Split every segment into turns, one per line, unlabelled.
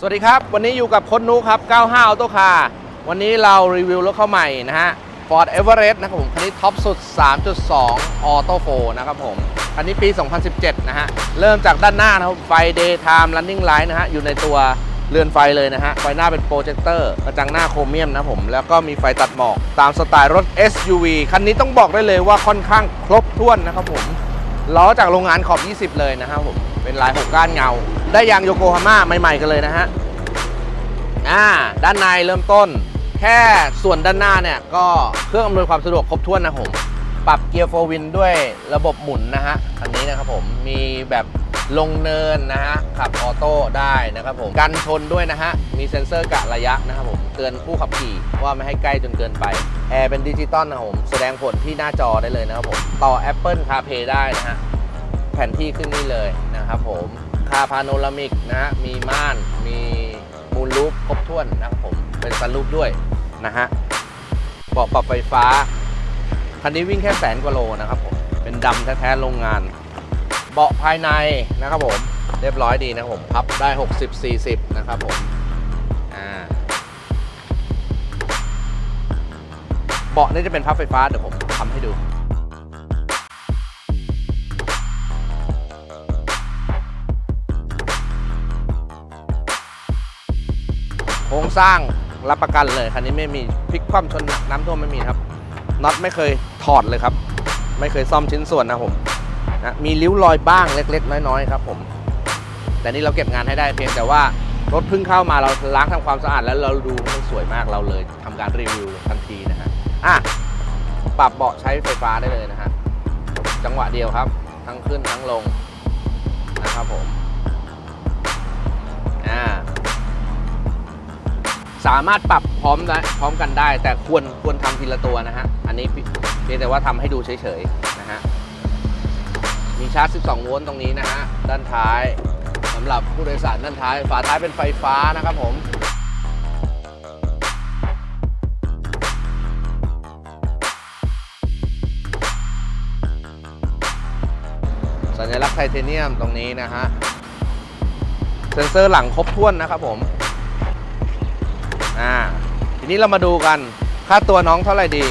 สวัสดีครับ วันนี้อยู่กับค้ดนุครับ 95 Auto Car วันนี้เรารีวิวรถเข้าใหม่นะฮะ Ford Everest นะครับผมคันนี้ท็อปสุด 3.2 Auto 4นะครับผมคันนี้ปี 2017 นะฮะ เริ่มจากด้านหน้านะครับไฟ Daytime Running Light นะฮะ อยู่ในตัวเรือนไฟเลยนะฮะ ไฟหน้าเป็นโปรเจคเตอร์กระจังหน้าโครเมียมนะผม แล้วก็มีไฟตัดหมอกตามสไตล์รถ SUV คันนี้ต้องบอกได้เลยว่าค่อนข้างครบถ้วนนะครับผมล้อจากโรงงานขอบ 20 เลยนะครับผมเป็นลาย6ก้านเงา ได้ยางโยโกฮาม่าใหม่ ๆ กันเลยนะฮะ อ่า ด้านในเริ่มต้น แค่ส่วนด้านหน้าเนี่ยก็เครื่องอำนวยความสะดวกครบถ้วนนะผม ปรับเกียร์โฟวินด้วยระบบหมุนนะฮะ อันนี้นะครับผม มีแบบลงเนินนะฮะ ขับออโต้ได้นะครับผม กันชนด้วยนะฮะ มีเซ็นเซอร์กะระยะนะครับผม เตือนผู้ขับขี่ว่าไม่ให้ใกล้จนเกินไป แอร์เป็นดิจิตอลนะครับผม แสดงผลที่หน้าจอได้เลยนะครับผม ต่อ Apple CarPlay ได้นะฮะ แผนที่ขึ้นนี่เลยนะครับผมาพาโนรามิกนะฮะมีม่าน มีมูลลูปครบถ้วนนะครับผม เป็นซันลูปด้วยนะฮะเบาะปรับไฟฟ้า คันนี้วิ่งแค่แสนกว่าโลนะครับผม เป็นดำแท้ๆโรงงาน เบาะภายในนะครับผม เรียบร้อยดีนะครับผม พับได้ 60-40 นะครับผมอ่าเบาะนี่จะเป็นพับไฟฟ้าเดี๋ยวผมทำให้ดู โครงสร้างรับประกันเลยคันนี้ไม่มีพลิกคว่ำชนหนักน้ำท่วมไม่มีครับน็อตไม่เคยถอดเลยครับ ไม่เคยซ่อมชิ้นส่วนนะผมนะมีริ้วรอยบ้างเล็ก ๆ น้อยๆครับ ผม แต่นี่เราเก็บงานให้ได้เพียงแต่ว่ารถเพิ่งเข้ามาเราล้างทำความสะอาดแล้วเราดูมันสวยมากเราเลยทำการรีวิวทันทีนะฮะอะปรับเบาะใช้ไฟฟ้าได้เลยนะฮะจังหวะเดียวครับ ทั้งขึ้นทั้งลงนะครับผม สามารถปรับพร้อมได้พร้อมกันได้ แต่ควรควรทำทีละตัวนะฮะ อันนี้เพียงแต่ว่าทำให้ดูเฉยๆนะฮะ มีชาร์จ 12 โวลต์ตรงนี้นะฮะ ด้านท้ายสำหรับผู้โดยสารด้านท้าย ฝาท้ายเป็นไฟฟ้านะครับผมสัญลักษณ์ไทเทเนียมตรงนี้นะฮะ เซ็นเซอร์หลังครบถ้วนนะครับผม อ่าทีนี้เรามาดูกันค่าตัวน้องเท่าไหร่ดี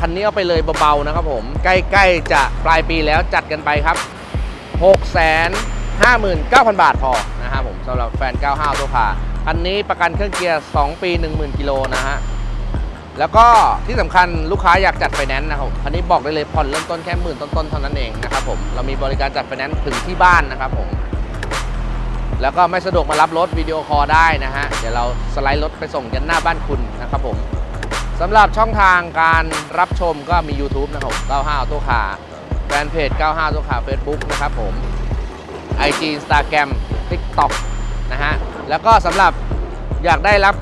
คันนี้เอาไปเลยเบาๆนะครับผม ใกล้ๆจะปลายปีแล้วจัดกันไปครับ 6 5 9 0 0 0 บาทพอนะครับผมสำหรับแฟน 95 ตัวพาคันนี้ประกันเครื่องเกียร์ 2 ปี 10,000 กิโลนะฮะ แล้วก็ที่สำคัญลูกค้าอยากจัดไฟแนนซ์นะครับ คันนี้บอกได้เลยผ่อนเริ่มต้นแค่หมื่นต้นๆเท่านั้นเองนะครับผม เรามีบริการจัดไฟแนนซ์ถึงที่บ้านนะครับผม แล้วก็ไม่สะดวกมารับรถวิดีโอคอลได้นะฮะ เดี๋ยวเราสไลด์รถไปส่งยันหน้าบ้านคุณนะครับผมสำหรับช่องทางการรับชมก็มี YouTube นะครับ95 Auto Car แฟนเพจ 95 Auto Car Facebook นะครับผม IG Instagram TikTok นะฮะ แล้วก็สำหรับอยากได้รับ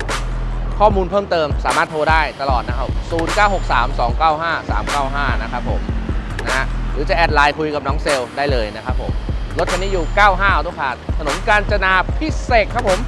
ข้อมูลเพิ่มเติมสามารถโทรได้ตลอดนะครับ 0963295395 นะครับผม นะฮะ หรือจะแอดไลน์คุยกับน้องเซลได้เลยนะครับผม รถคันนี้อยู่ 95ทุกผาถนนกาญจนาพิเศษครับผม